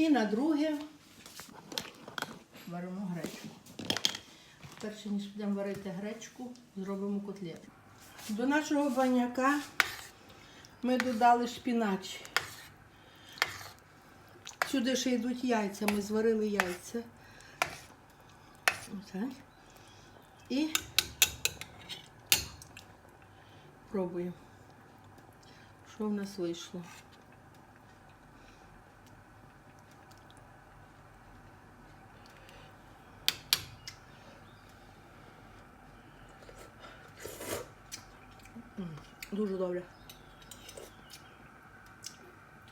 І на друге варимо гречку. Перше, ніж будемо варити гречку, зробимо котлет. До нашого баняка ми додали шпінач. Сюди ще йдуть яйця, ми зварили яйця. Отак. І пробуємо, що в нас вийшло. Дуже добре.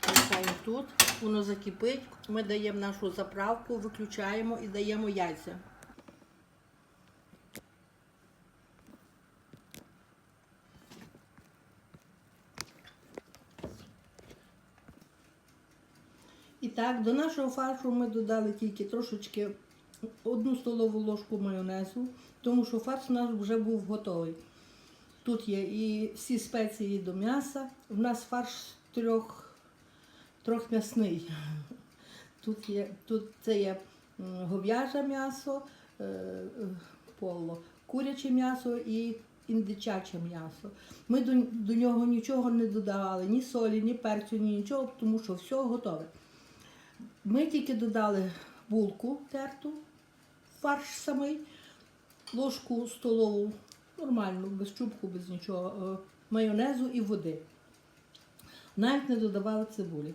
Лишаємо тут, воно закипить. Ми даємо нашу заправку, виключаємо і даємо яйця. І так, до нашого фаршу ми додали тільки трошечки одну столову ложку майонезу, тому що фарш у нас вже був готовий. Тут є і всі спеції до м'яса. У нас фарш трьох, трьох м'ясний. Тут, є, тут це є гов'яже м'ясо, е, поло, куряче м'ясо і індичаче м'ясо. Ми до, до нього нічого не додавали, ні солі, ні перцю, ні нічого, тому що все готове. Ми тільки додали булку терту, фарш самий, ложку столову, нормальну, без чубку, без нічого, е, майонезу і води. Навіть не додавали цибулі.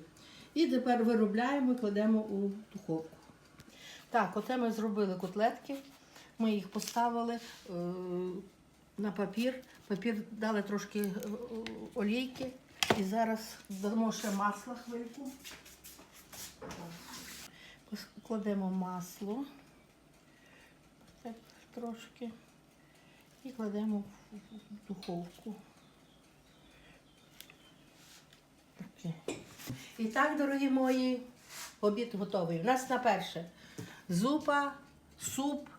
І тепер виробляємо і кладемо у духовку. Так, оце ми зробили котлетки. Ми їх поставили е, на папір. Папір дали трошки е, олійки. І зараз дамо ще масла хвильку. Кладемо масло так, трошки і кладемо в, духовку. І так, дорогі мої, обід готовий. У нас на перше зупа, суп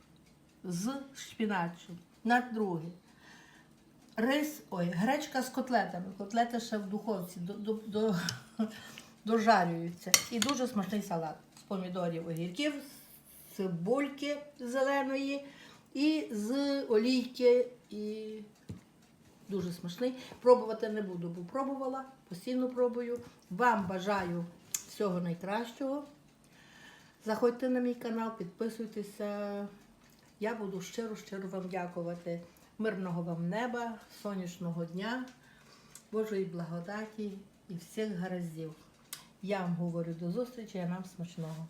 з шпіначем. На друге. Рис, ой, гречка з котлетами. Котлети ще в духовці до, до, до, дожарюються. І дуже смачний салат з помідорів, огірків, цибульки зеленої і з олійки. І дуже смачний. Пробувати не буду, бо пробувала, постійно пробую. Вам бажаю всього найкращого. Заходьте на мій канал, підписуйтеся. Я буду щиро-щиро вам дякувати. Мирного вам неба, сонячного дня, Божої благодаті і всіх гараздів. Я вам говорю до зустрічі, а нам смачного.